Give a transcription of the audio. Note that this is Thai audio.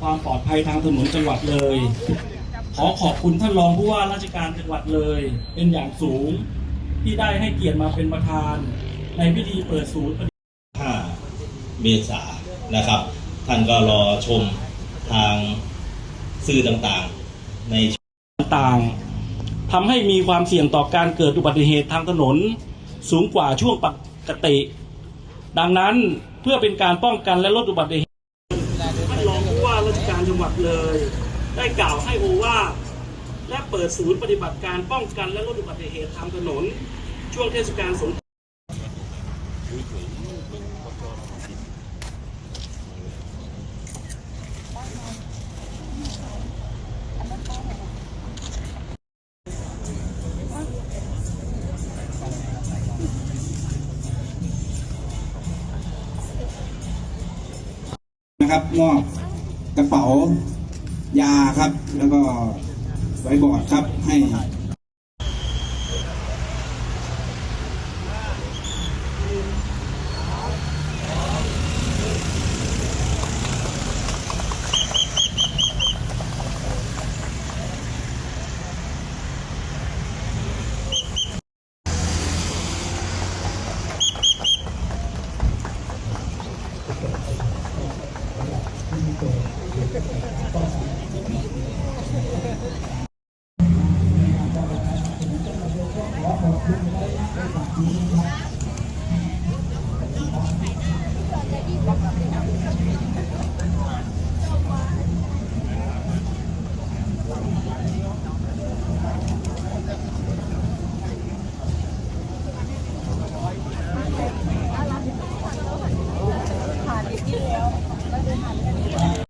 ความปลอดภัยทางถนนจังหวัดเลย ขอขอบคุณท่านรองผู้ว่าราชการจังหวัดเลย เป็นอย่างสูงที่ได้ให้เกียรติมาเป็นประธาน ในพิธีเปิดศูนย์5เมษายนนะครับ ท่านก็รอชมทางสื่อต่างๆ ในต่างๆทำให้มีความเสี่ยงต่อการเกิดอุบัติเหตุทางถนน สูงกว่าช่วงปกติ ดังนั้นเพื่อเป็นการป้องกันและลดอุบัติเหตุท่านรอง ผู้ว่าราชการจังหวัดเลย ได้กล่าวให้โอวาทและเปิดศูนย์ปฏิบัติการป้องกันและลดอุบัติเหตุทางถนน ช่วงเทศกาลสงกรานต์นะครับมอบ กระเป๋ายาครับ แล้วก็ไว้บอร์ดครับให้ お母さん。